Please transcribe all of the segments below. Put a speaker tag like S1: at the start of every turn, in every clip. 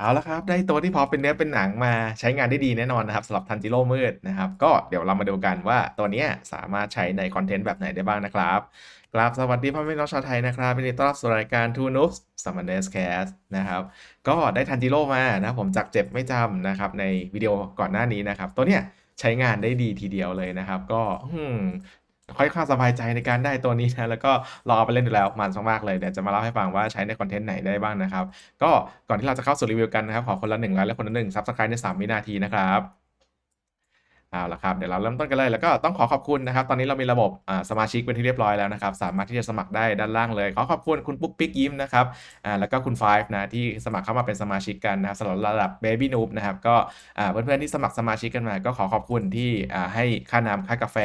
S1: เอาละครับ ได้ตัวที่พอเป็นเนื้อเป็นหนังมาใช้งานได้ดีแน่นอนนะครับสำหรับทันจิโร่มืดนะครับ ก็เดี๋ยวเรามาดูกันว่าตัวนี้สามารถใช้ในคอนเทนต์แบบไหนได้บ้างนะครับกราบสวัสดีพ่อแม่น้องชาวไทยนะครับยินต้อนรับสู่รายการ Two Noobs Summoners Cast นะครับก็ได้ทันจิโร่มานะผมจากเจ็บไม่จำนะครับในวิดีโอก่อนหน้านี้นะครับ ตัวเนี้ยใช้งานได้ดีทีเดียวเลยนะครับ ก็ ค่อยข้างสบายใจในการได้ตัวนี้นะแล้วก็รอเอาไปเล่นดูแล้วมันมากๆเลยเดี๋ยวจะมาเล่าให้ฟังว่าใช้ในคอนเทนต์ไหนได้บ้างนะครับ ก็ก่อนที่เราจะเข้าสู่รีวิวกันนะครับขอคนละหนึ่งไลค์และคนละหนึ่งซับสไครต์ใน3วินาทีนะครับ เอาละครับเดี๋ยวเราเริ่มต้นกันเลยแล้วก็ต้องขอขอบคุณนะครับ ตอนนี้เรามีระบบสมาชิกเป็นที่เรียบร้อยแล้วนะครับ สามารถที่จะสมัครได้ด้านล่างเลย ขอขอบคุณคุณปุ๊กปิ๊กยิ้มนะครับแล้วก็คุณไฟฟ์นะที่สมัครเข้ามาเป็นสมาชิกกันนะครับสำหรับระดับ Baby Noob นะครับก็เพื่อนๆที่สมัครสมาชิกกันมา ก็ขอขอบคุณที่ให้ค่าน้ำค่ากาแฟ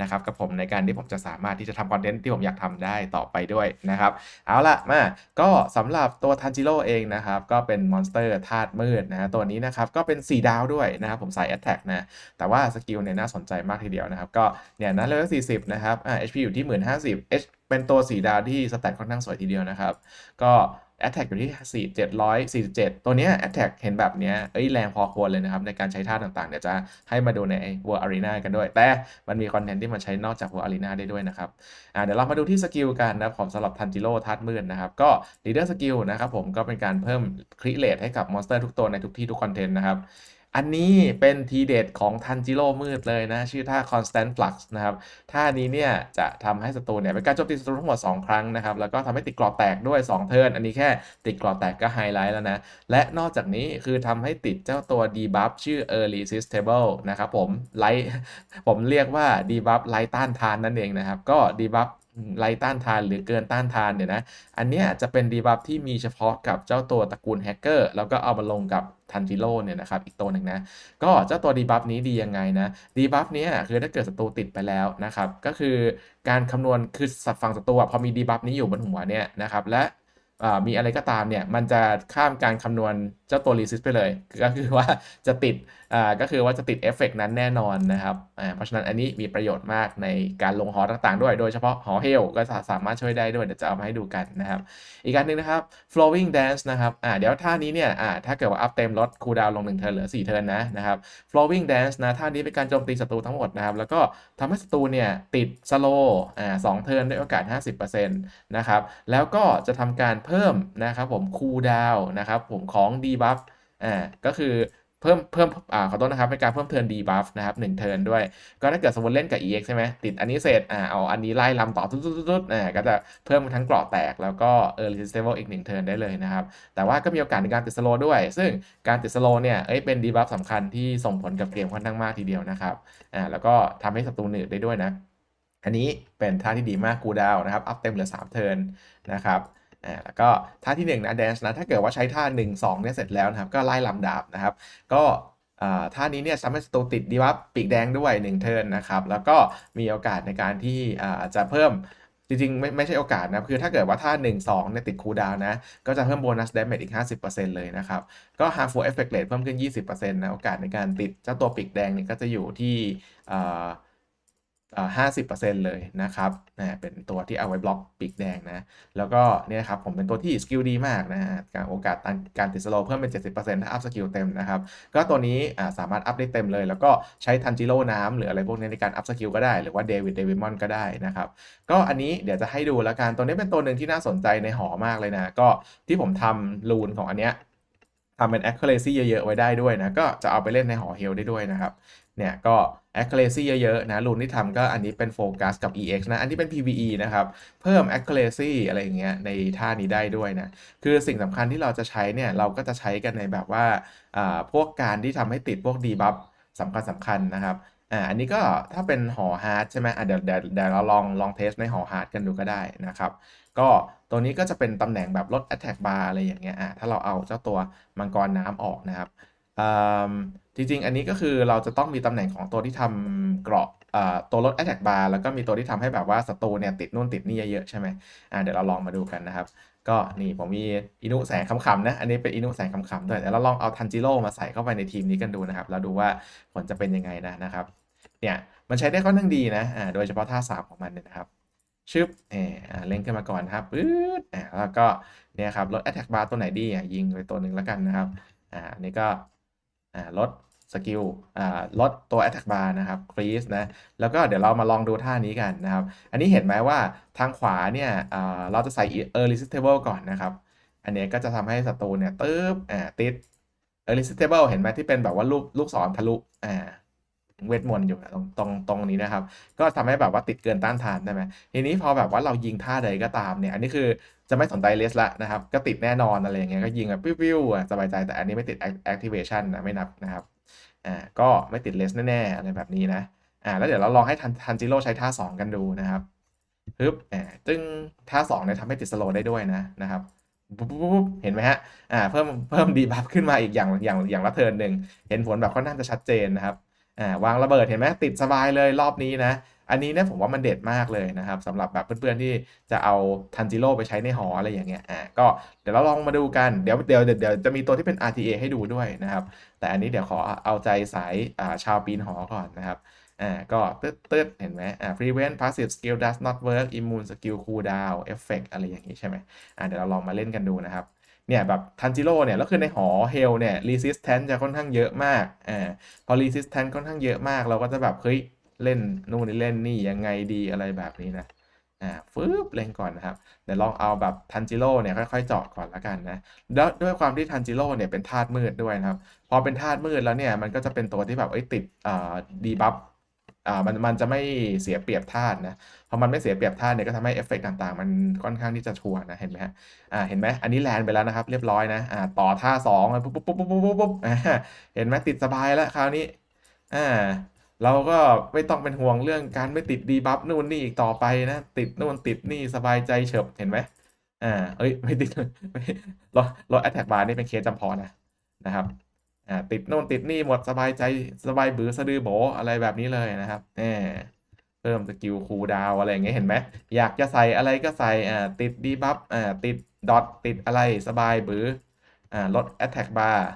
S1: นะครับกับผมในการที่ผมจะสามารถที่จะทำคอนเทนต์ที่ผมอยากทำได้ต่อไปด้วยนะครับเอาละมาก็สำหรับตัวทันจิโร่เองนะครับก็เป็นมอนสเตอร์ธาตุมืดนะตัวนี้นะครับก็เป็น4ดาวด้วยนะครับผมใส่ Attack นะแต่ว่าสกิลเนี่ยน่าสนใจมากทีเดียวนะครับ ก็เนี่ยนะเลเวล40 นะครับอ่า HP อยู่ที่ 1050 H เป็นตัว4ดาวที่สแตทค่อนข้างสวยทีเดียวนะครับ ก็ Attack อยู่ที่ 4 747 ตัวเนี้ย Attack เห็นแบบเนี้ยเอ้ยแรงพอควรเลยนะครับ ในการใช้ท่าต่างๆ เดี๋ยวจะให้มาดูใน World Arena กันด้วย แต่มันมีคอนเทนต์ที่มันใช้นอกจาก World Arena ได้ด้วยนะครับอ่าเดี๋ยวเรามาดูที่สกิลกันนะครับของสำหรับทันจิโร่ทัดมืดนะครับ ก็ Leader Skill นะครับผมก็เป็นการเพิ่มคริเลตให้กับมอนสเตอร์ทุกตัวในทุกที่ทุกคอนเทนต์นะครับ อันนี้เป็นทีเด็ดของทันจิโร่มืดเลยนะ ชื่อท่า Constant Flux นะครับ ท่านี้เนี่ยจะทำให้ศัตรูเนี่ยเป็นการโจมตีศัตรูทั้งหมด 2 ครั้งนะครับ แล้วก็ทำให้ติดกรอบแตกด้วย 2 เทิร์น อันนี้แค่ติดกรอบแตกก็ไฮไลท์แล้วนะ และนอกจากนี้คือทำให้ติดเจ้าตัว debuff ชื่อ Early Resistable นะครับผมไลท์ผมเรียกว่า debuff ไลท์ต้านทานนั่นเองนะครับ ก็ debuff ไล่ต้านทานหรือเกินต้านทานเนี่ยนะ อันเนี้ยจะเป็นดีบัฟที่มีเฉพาะกับเจ้าตัวตระกูลแฮกเกอร์แล้วก็เอามาลงกับทันจิโร่เนี่ยนะครับอีกตัวหนึ่งนะ ก็เจ้าตัวดีบัฟนี้ดียังไงนะดีบัฟเนี้ยคือถ้าเกิดศัตรูติดไปแล้วนะครับ ก็คือการคำนวณคือสัตว์ฝั่งศัตรูอะพอมีดีบัฟนี้อยู่บนหัวเนี่ยนะครับและ มีอะไรก็ตามเนี่ยมันจะข้ามการคำนวณเจ้าตัวรีซิสไปเลย ก็คือว่าจะติดก็คือว่าจะติดเอฟเฟกนั้นแน่นอนนะครับเพราะฉะนั้นอันนี้มีประโยชน์มากในการลงหอต่างๆด้วย โดยเฉพาะหอเฮลก็สามารถช่วยได้ด้วย เดี๋ยวจะเอามาให้ดูกันนะครับ อีกการหนึ่งนะครับ flowing dance นะครับเดี๋ยวท่านี้เนี่ยถ้าเกิดว่าอัพเต็มลดคูลดาวน์ลง1เทิร์นเหลือ4เทิร์นนะนะครับ flowing dance นะท่านี้เป็นการโจมตีศัตรูทั้งหมดนะครับแล้วก็ทำให้ศัตรูเนี่ยติด slow สองเทิร์นด้วยโอกาส 50%นะครับแล้วก็จะทำการเพิ่มนะครับผมคูลดาวนะครับผมของ debuff อ่าก็คือเพิ่มเพิ่มอ่าขอโทษนะครับเป็นการเพิ่มเทิร์น debuff นะครับ1เทิร์นด้วย ก็ถ้าเกิดสมมติเล่นกับ EX ใช่ไหมติดอันนี้เสร็จอ่าเอาอันนี้ไล่ลำต่อตุ๊ดๆๆอ่าก็จะเพิ่มทั้งเกราะแตกแล้วก็ early resistable อีก1เทิร์นได้เลยนะครับ แต่ว่าก็มีโอกาสในการติดสโลด้วย ซึ่งการติดสโลเนี่ยเอ้ยเป็นดีบัฟสำคัญที่ส่งผลกับเกมค่อนข้างมากทีเดียวนะครับอ่าแล้วก็ทำให้ศัตรูหนืดได้ด้วยนะอันนี้เป็นท่าที่ดีมากกูดาวนะครับอัพเต็มเหลือ3เทิร์นนะครับ อ่าแล้วก็ท่าที่1นะแดนซ์นะถ้าเกิดว่าใช้ท่า 1 2เนี่ยเสร็จแล้วนะครับก็ไล่ลำดาบนะครับก็ท่านี้เนี่ยทำให้ศัตรูติดดีบัฟปีกแดงด้วย 1 เทิร์นนะครับแล้วก็มีโอกาสในการที่อาจะเพิ่มจริงๆไม่ไม่ใช่โอกาสนะคือถ้าเกิดว่าท่า1 2เนี่ยติดคูลดาวน์นะ ก็จะเพิ่มโบนัส damage อีก 50%เลยนะครับ ก็ harmful effect rate เพิ่มขึ้น 20%นะ โอกาสในการติดเจ้าตัวปีกแดงเนี่ยก็จะอยู่ที่อ่า ห้าสิบเปอร์เซ็นต์เลยนะครับนะเป็นตัวที่เอาไว้บล็อกปีกแดงนะ แล้วก็เนี่ยครับผมเป็นตัวที่สกิลดีมากนะการโอกาสการติดสโลเพิ่มเป็น 70%ถ้าอัพสกิลเต็มนะครับ ก็ตัวนี้สามารถอัพได้เต็มเลย แล้วก็ใช้ทันจิโร่น้ำหรืออะไรพวกนี้ในการอัพสกิลก็ได้ หรือว่าเดวิดเดวิมอนก็ได้นะครับ ก็อันนี้เดี๋ยวจะให้ดูแล้วกัน ตัวนี้เป็นตัวหนึ่งที่น่าสนใจในหอมากเลยนะ ก็ที่ผมทำรูนของอันเนี้ยทำเป็น accuracy เยอะๆไว้ได้ด้วยนะ ก็จะเอาไปเล่นในหอเฮลได้ด้วยนะครับ เนี่ยก็ accuracy เยอะๆนะรูนที่ทำก็อันนี้เป็นโฟกัสกับ EX นะ อันนี้เป็น PVE นะครับ เพิ่ม accuracy อะไรอย่างเงี้ยในท่านี้ได้ด้วยนะ คือสิ่งสำคัญที่เราจะใช้เนี่ย เราก็จะใช้กันในแบบว่าอ่าพวกการที่ทำให้ติดพวก debuff สำคัญสำคัญนะครับอ่าอันนี้ก็ถ้าเป็นหอฮาร์ดใช่ไหมอะเดี๋ยวเดี๋ยวเดี๋ยวเราลองลองเทสในหอฮาร์ดกันดูก็ได้นะครับ ก็ตัวนี้ก็จะเป็นตำแหน่งแบบลด attack bar อะไรอย่างเงี้ยอะถ้าเราเอาเจ้าตัวมังกรน้ำออกนะครับอ่า จริงๆ อันนี้ก็คือเราจะต้องมีตำแหน่งของตัวที่ทำเกราะตัวลด attack bar แล้วก็มีตัวที่ทำให้แบบว่าศัตรูเนี่ยติดนู่นติดนี่เยอะๆใช่ไหมเดี๋ยวเราลองมาดูกันนะครับ ก็นี่ผมมีอินุแสงขำๆนะ อันนี้เป็นอินุแสงขำๆด้วยเดี๋ยวเราลองเอาทันจิโร่มาใส่เข้าไปในทีมนี้กันดูนะครับ แล้วดูว่าผลจะเป็นยังไงนะนะครับ เนี่ยมันใช้ได้ค่อนข้างดีนะโดยเฉพาะท่าสามของมันเนี่ยนะครับชึบเออเล่นขึ้นมาก่อนครับปื๊ดแล้วก็เนี่ยครับลด attack bar ตัวไหนดีอะยิงไปตัวหนึ่งแล้วกันนะครับอ่าอันนี้ก็ ลดสกิลลดตัว attack bar นะครับ freeze นะแล้วก็เดี๋ยวเรามาลองดูท่านี้กันนะครับ อันนี้เห็นไหมว่าทางขวาเนี่ยเราจะใส่ irresistible ก่อนนะครับ อันนี้ก็จะทำให้ศัตรูเนี่ยตึ๊บติด irresistible เห็นไหมที่เป็นแบบว่าลูกลูกศรทะลุอ่าเวทมนต์อยู่ตรงตรงตรงนี้นะครับ ก็ทำให้แบบว่าติดเกินต้านทานได้ไหมทีนี้พอแบบว่าเรายิงท่าใดก็ตามเนี่ย อันนี้คือ จะไม่สนใจเลสละนะครับ ก็ติดแน่นอนอะไรอย่างเงี้ยก็ยิงแบบปิ้วๆอะสบายใจแต่อันนี้ไม่ติด activation นะไม่นับนะครับอ่าก็ไม่ติดเลสแน่ๆอะไรแบบนี้นะอ่าแล้วเดี๋ยวเราลองให้ทันทันจิโร่ใช้ท่า 2 กันดูนะครับปึ๊บอ่าจึงท่า2เนี่ยทำให้ติดสโลได้ด้วยนะนะครับปุ๊บปุ๊บเห็นไหมฮะอ่าเพิ่มเพิ่มดีบัฟขึ้นมาอีกอย่างอย่างอย่างละเทินหนึ่งเห็นผลแบบค่อนข้างจะชัดเจนนะครับอ่าวางระเบิดเห็นไหมติดสบายเลยรอบนี้นะ อันนี้เนี่ยผมว่ามันเด็ดมากเลยนะครับสำหรับแบบเพื่อนๆที่จะเอาทันจิโร่ไปใช้ในหออะไรอย่างเงี้ยอ่าก็เดี๋ยวเราลองมาดูกันเดี๋ยวเดี๋ยวเดี๋ยวจะมีตัวที่เป็น RTA ให้ดูด้วยนะครับ แต่อันนี้เดี๋ยวขอเอาใจสายอ่าชาวปีนหอก่อนนะครับอ่าก็ตึ๊ดตึ๊ดเห็นไหมอ่า prevent passive skill does not work immune skill cooldown effect อะไรอย่างนี้ใช่ไหมอ่าเดี๋ยวเราลองมาเล่นกันดูนะครับเนี่ยแบบทันจิโร่เนี่ยแล้วคือในหอเฮลเนี่ย resistance จะค่อนข้างเยอะมากอ่าพอ resistance ค่อนข้างเยอะมากเราก็จะแบบเฮ้ย เล่นนู่นนี่เล่นนี่ยังไงดีอะไรแบบนี้นะอ่าฟึบเล่นก่อนนะครับเดี๋ยวลองเอาแบบทันจิโร่เนี่ยค่อยๆเจาะก่อนละกันนะแล้วด้วยความที่ทันจิโร่เนี่ยเป็นธาตุมืดด้วยนะครับพอเป็นธาตุมืดแล้วเนี่ยมันก็จะเป็นตัวที่แบบเอ้ยติดอ่าดีบัฟอ่ามันมันจะไม่เสียเปรียบธาตุนะพอมันไม่เสียเปรียบธาตุเนี่ยก็ทำให้เอฟเฟกต์ต่างๆ มันค่อนข้างที่จะชัวร์นะเห็นไหมฮะอ่าเห็นไหมอันนี้แลนไปแล้วนะครับ เรียบร้อยนะอ่าต่อท่าสองปุ๊บปุ๊บปุ๊บปุ๊บปุ๊บปุ๊บปุ๊บอ่าเห็นไหมติดสบายแล้วคราวนี้อ่า เราก็ไม่ต้องเป็นห่วงเรื่องการไม่ติดดีบัฟนู่นนี่อีกต่อไปนะ ติดนู่นติดนี่สบายใจเฉิบเห็นไหมอ่าเอ้ยไม่ติดไม่ลดลดแอตแทกบาร์นี่เป็นเคสจำพอนะนะครับอ่าติดโน่นติดนี่หมดสบายใจสบายบือสะดือโบอะไรแบบนี้เลยนะครับแหมเพิ่มสกิลคูลดาวอะไรอย่างเงี้ยเห็นไหมอยากจะใส่อะไรก็ใส่อ่าติดดีบัฟอ่าติดดอทติดอะไรสบายบืออ่าลดแอตแทกบาร์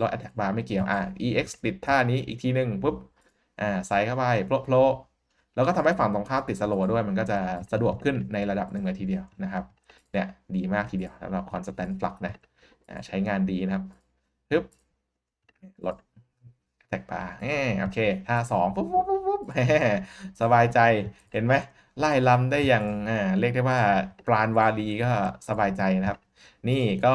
S1: ลดแอตแทกบาร์ไม่เกี่ยวอ่า ex ติดท่านี้อีกทีหนึ่งปุ๊บ อ่าใส่เข้าไปโปรแล้วก็ทำให้ฝั่งตรงข้ามติดสโลด้วย มันก็จะสะดวกขึ้นในระดับหนึ่งเลยทีเดียวนะครับเนี่ยดีมากทีเดียวสำหรับคอนสแตนต์ฟลักนะใช้งานดีนะครับปึ๊บลดแท็กปลาโอเคท่าสองปุ๊บปุ๊บปุ๊บปุ๊บสบายใจเห็นไหมไล่ลำได้อย่างเรียกได้ว่าปราณวาลีก็สบายใจนะครับ นี่ก็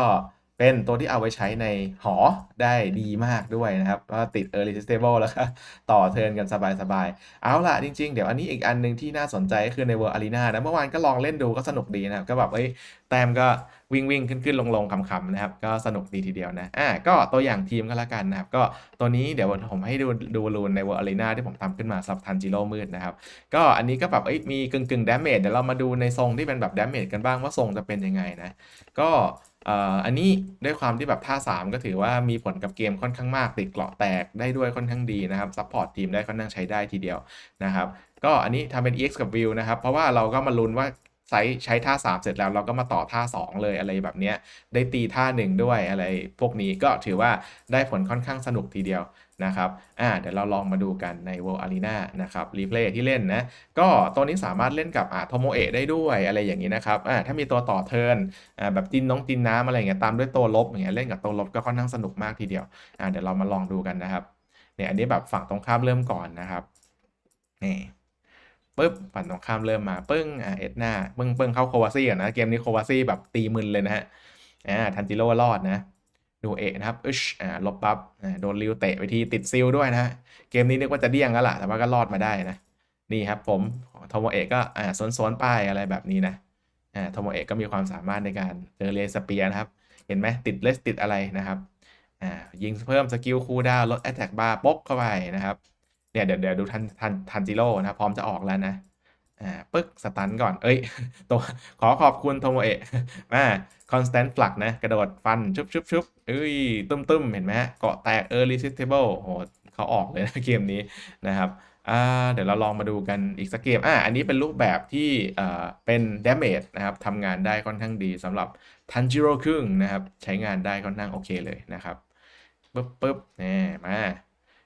S1: เป็นตัวที่เอาไว้ใช้ในหอได้ดีมากด้วยนะครับก็ติด early stable แล้วก็ต่อเทิร์นกันสบายๆ เอาล่ะจริงๆ เดี๋ยวอันนี้อีกอันหนึ่งที่น่าสนใจก็คือใน World Arena นะ เมื่อวานก็ลองเล่นดูก็สนุกดีนะครับ ก็แบบเอ้ยแต้มก็วิ่งวิ่งขึ้นขึ้นลงลงขำๆนะครับ ก็สนุกดีทีเดียวนะอ่าก็ตัวอย่างทีมก็แล้วกันนะครับ ก็ตัวนี้เดี๋ยวผมให้ดูดูรูนใน World Arena ที่ผมทำขึ้นมาสับทันจิโร่มืดนะครับ ก็อันนี้ก็แบบเอ้ยมีกึ่งกึ่งดาเมจเดี๋ยวเรามาดูในทรงที่เป็นแบบดาเมจกันบ้างว่าทรงจะเป็นยังไงนะก็ อันนี้ด้วยความที่แบบท่า 3 ก็ถือว่ามีผลกับเกมค่อนข้างมาก ติดเกราะแตกได้ด้วยค่อนข้างดีนะครับซัพพอร์ตทีมได้ค่อนข้างใช้ได้ทีเดียวนะครับ ก็อันนี้ทำเป็น EX กับ v i วนะครับ เพราะว่าเราก็มาลุ้นว่าใช้ใช้ท่า 3 เสร็จแล้วเราก็มาต่อท่า 2 เลยอะไรแบบนี้ได้ตีท่า 1 ด้วยอะไรพวกนี้ก็ถือว่าได้ผลค่อนข้างสนุกทีเดียว นะครับอ่าเดี๋ยวเราลองมาดูกันใน World Arena นะครับรีเพลย์ที่เล่นนะ ก็ตัวนี้สามารถเล่นกับอ่าโทโมเอะได้ด้วยอะไรอย่างนี้นะครับอ่าถ้ามีตัวต่อเทิร์นอ่าแบบจินน้องจินน้ำอะไรเงี้ยตามด้วยตัวลบอย่างเงี้ยเล่นกับตัวลบก็ค่อนข้างสนุกมากทีเดียวอ่าเดี๋ยวเรามาลองดูกันนะครับเนี่ยอันนี้แบบฝั่งตรงข้ามเริ่มก่อนนะครับนี่ปึ๊บฝั่งตรงข้ามเริ่มมาปึ้งอ่าเอ็ดหน้าปึ้งปึ้งเข้าโควาซี่ก่อนนะเกมนี้โควาซี่แบบตีมึนเลยนะฮะอ่าทันจิโร่รอดนะ ดูเอะนะครับอึชอ่าลบปั๊บโดนริวเตะไปทีติดซิลด้วยนะเกมนี้นึกว่าจะเดี้ยงแล้วล่ะ แต่ว่าก็รอดมาได้นะ นี่ครับผมโทโมเอะก็อ่าสนสวนป้ายอะไรแบบนี้นะอ่าโทโมเอะก็มีความสามารถในการเจอเลสเปียนะครับ เห็นไหมติดเลสติดอะไรนะครับอ่ายิงเพิ่มสกิลคูลดาวลดแอตแทกบาร์ป๊กเข้าไปนะครับเนี่ยเดี๋ยวเดี๋ยวดูทันทันทันจิโร่นะพร้อมจะออกแล้วนะ อ่าปึ๊กสตันก่อน เอ้ยตัวขอขอบคุณโทโมเอะมา constant flux นะ กระโดดฟัน ชุบชุบชุบเอ้ยตุ้มตุ้มเห็นไหมเกาะแตก early resistable โหเขาออกเลยนะเกมนี้นะครับอ่าเดี๋ยวเราลองมาดูกันอีกสักเกม อ่า อันนี้เป็นรูปแบบที่อ่าเป็น damage นะครับทำงานได้ค่อนข้างดีสำหรับทันจิโร่ครึ่งนะครับ ใช้งานได้ค่อนข้างโอเคเลยนะครับปึ๊บปึ๊บนี่มา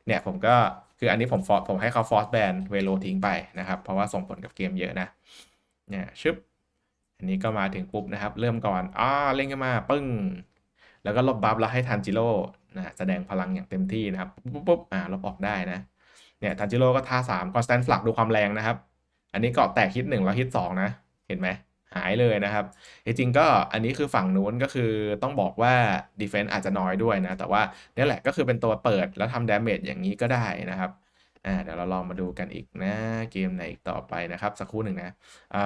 S1: เนี่ยผมก็ คืออันนี้ผมฟอร์ผมให้เขาฟอร์สแบนเวโลทิ้งไปนะครับ เพราะว่าส่งผลกับเกมเยอะนะเนี่ยชึบอันนี้ก็มาถึงปุ๊บนะครับ เริ่มก่อนอ่าเล่นกันมาปึ้ง แล้วก็ลบบัฟแล้วให้ทันจิโร่นะแสดงพลังอย่างเต็มที่นะครับปุ๊บปุ๊บอ่าลบออกได้นะเนี่ยทันจิโร่ก็ท่าสามคอนสแตนต์ฟลักดูความแรงนะครับ อันนี้เกาะแตกฮิตหนึ่งแล้วฮิตสองนะ เห็นไหม หายเลยนะครับจริงๆก็อันนี้คือฝั่งนู้นก็คือต้องบอกว่า Defense อาจจะน้อยด้วยนะ แต่ว่านี่แหละก็คือเป็นตัวเปิดแล้วทำดาเมจอย่างนี้ก็ได้นะครับอ่าเดี๋ยวเราลองมาดูกันอีกนะเกมไหนอีกต่อไปนะครับ สักครู่หนึ่งนะอ่า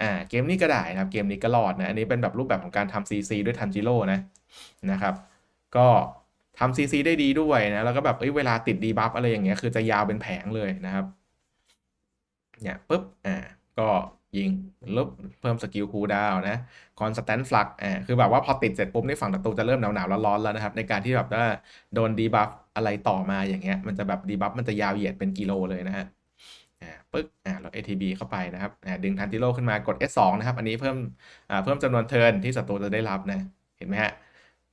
S1: อ่าเกมนี้ก็ได้นะครับ เกมนี้ก็รอดนะ อันนี้เป็นแบบรูปแบบของการทำ CC ด้วยทันจิโร่นะนะครับ ก็ทำ CC ได้ดีด้วยนะแล้วก็แบบเอ้ยเวลาติดดีบัฟอะไรอย่างเงี้ยคือจะยาวเป็นแผงเลยนะครับเนี่ยปุ๊บอ่าก็ ยิงลบเพิ่มสกิลคูดาวนะคอนสแตนต์ฟลักอ่าคือแบบว่าพอติดเสร็จปุ๊บในฝั่งศัตรูจะเริ่มหนาวหนาวร้อนๆแล้วนะครับ ในการที่แบบว่าโดนดีบัฟอะไรต่อมาอย่างเงี้ย มันจะแบบดีบัฟมันจะยาวเหยียดเป็นกิโลเลยนะฮะอ่าปึ๊กอ่าเรา ATB เข้าไปนะครับอ่าดึงทันติโลขึ้นมากด S2 นะครับ อันนี้เพิ่มอ่าเพิ่มจำนวนเทิร์นที่ศัตรูจะได้รับนะเห็นไหมฮะ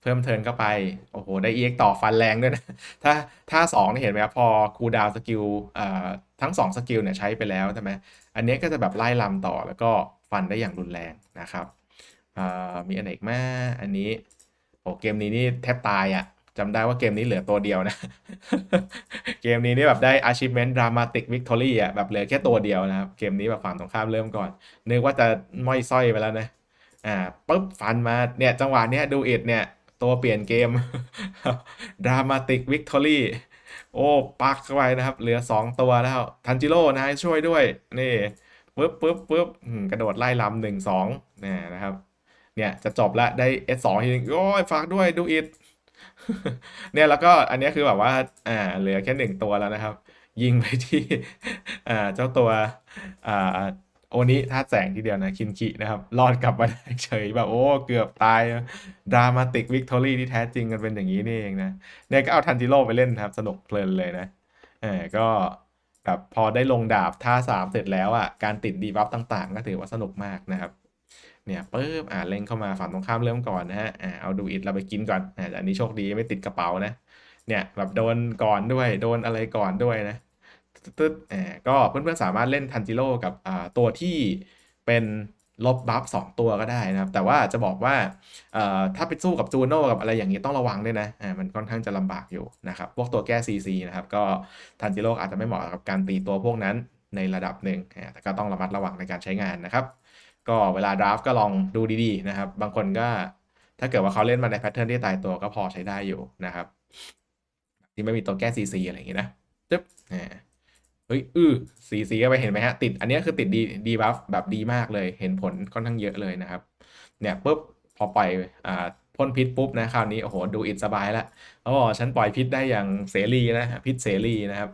S1: เพิ่มเทินเข้าไป โอ้โห ได้ EX ต่อฟันแรงด้วยนะ ถ้าถ้า2นี่เห็นไหมครับพอคูดาวสกิลอ่าทั้ง 2 สกิลเนี่ยใช้ไปแล้วใช่ไหมอันนี้ก็จะแบบไล่ลำต่อแล้วก็ฟันได้อย่างรุนแรงนะครับอ่ามีอันไหนอีกไหมอันนี้โอ้เกมนี้นี่แทบตายอะ่ะจำได้ว่าเกมนี้เหลือตัวเดียวนะ เกมนี้นี่แบบได้ achievement dramatic victory อะแบบเหลือแค่ตัวเดียวนะครับ เกมนี้แบบฝั่งตรงข้ามเริ่มก่อน นึกว่าจะม้อยสร้อยไปแล้วนะ อ่าปุ๊บฟันมาเนี่ยจังหวะเนี้ยดูอิดเนี่ย ตัวเปลี่ยนเกม dramatic victory โอ้ ปักเข้าไปนะครับ เหลือ 2 ตัวแล้ว ทันจิโร่นะช่วยด้วย นี่ปึ๊บปึ๊บปึ๊บกระโดดไล่ลำหนึ่งสองนี่นะครับ เนี่ยจะจบละได้ S2 ทีนึงโอ้ยฝากด้วยดูอิดเนี่ยแล้วก็อันนี้คือแบบว่า อ่า เหลือแค่หนึ่งตัวแล้วนะครับ ยิงไปที่ อ่า เจ้าตัว อ่า โอนี้ธาตุแสงทีเดียวนะคินคินะครับรอดกลับมาได้เฉยแบบโอ้เกือบตายดรามาติกวิกตอรี่ที่แท้จริงกันเป็นอย่างนี้นี่เองนะเนี่ยก็เอาทันจิโร่ไปเล่นครับ สนุกเพลินเลยนะเออก็แบบพอได้ลงดาบท่าสามเสร็จแล้วอะการติดดีบัฟต่างๆ ก็ถือว่าสนุกมากนะครับเนี่ยปึ๊บอ่าเล็งเข้ามาฝั่งตรงข้ามเริ่มก่อนนะฮะอ่าเอาดูอิดเราไปกินก่อนอ่าอันนี้โชคดีไม่ติดกระเป๋านะเนี่ยแบบโดนก่อนด้วยโดนอะไรก่อนด้วยนะ ตึ๊ดๆอ่าก็เพื่อนๆสามารถเล่นทันจิโร่กับอ่าตัวที่เป็นลบบัฟสองตัวก็ได้นะครับ แต่ว่าจะบอกว่าอ่อถ้าไปสู้กับจูโน่กับอะไรอย่างนี้ต้องระวังด้วยนะอ่ามันค่อนข้างจะลำบากอยู่นะครับ พวกตัวแก้ CC นะครับ ก็ทันจิโร่อาจจะไม่เหมาะกับการตีตัวพวกนั้นในระดับหนึ่งแต่ก็ต้องระมัดระวังในการใช้งานนะครับ ก็เวลาดราฟก็ลองดูดีๆนะครับ บางคนก็ถ้าเกิดว่าเขาเล่นมาในแพทเทิร์นที่ตายตัวก็พอใช้ได้อยู่นะครับ ที่ไม่มีตัวแก้ CC อะไรอย่างงี้นะจึ๊บอ่า เฮ้ยอือสีสีก็ไปเห็นไหมฮะ ติดอันนี้คือติดดีดีบัฟแบบดีมากเลย เห็นผลค่อนข้างเยอะเลยนะครับ เนี่ยปุ๊บพอปล่อยอ่าพ่นพิษปุ๊บนะคราวนี้โอ้โหดูอิดสบายแล้วอ๋อฉันปล่อยพิษได้อย่างเสรีนะพิษเสรีนะครับ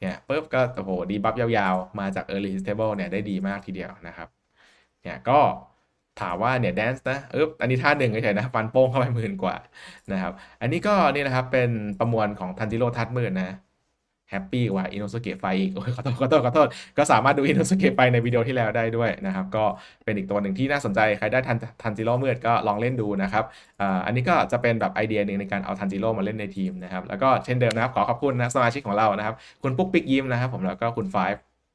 S1: เนี่ยปุ๊บก็โอ้โหดีบัฟยาวๆ มาจาก Early Stable เนี่ยได้ดีมากทีเดียวนะครับเนี่ยก็ถามว่าเนี่ยแดนซ์นะเอออันนี้ท่าหนึ่งเฉยๆนะฟันโป้งเข้าไปหมื่นกว่านะครับ อันนี้ก็นี่นะครับเป็นประมวลของทันจิโร่ทัดหมืดนะ แฮปปี้กว่าอินโนสเกตไฟอีกโอ้ยขอโทษขอโทษขอโทษก็สามารถดูอินโนสเกตไฟในวิดีโอที่แล้วได้ด้วยนะครับ ก็เป็นอีกตัวหนึ่งที่น่าสนใจ ใครได้ทันทันจิโร่มืดก็ลองเล่นดูนะครับอันนี้ก็จะเป็นแบบไอเดียหนึ่งในการเอาทันจิโร่มาเล่นในทีมนะครับ แล้วก็เช่นเดิมนะครับ ขอขอบคุณนะสมาชิกของเรานะครับ คุณปุ๊กปิ๊กยิ้มนะครับผมแล้วก็คุณไฟ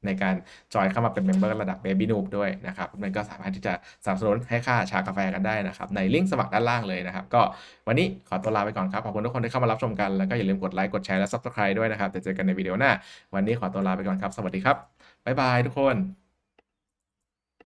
S1: ในการจอยเข้ามาเป็นเมมเบอร์ระดับเบบี้นูบด้วยนะครับมันก็สามารถที่จะสนับสนุนให้ค่าชากาแฟกันได้นะครับ ในลิงก์สมัครด้านล่างเลยนะครับ ก็วันนี้ขอตัวลาไปก่อนครับ ขอบคุณทุกคนที่เข้ามารับชมกัน แล้วก็อย่าลืมกดไลค์ กดแชร์ และ Subscribe ด้วยนะครับเดี๋ยวเจอกันในวิดีโอหน้า วันนี้ขอตัวลาไปก่อนครับ สวัสดีครับบ๊ายบายทุกคน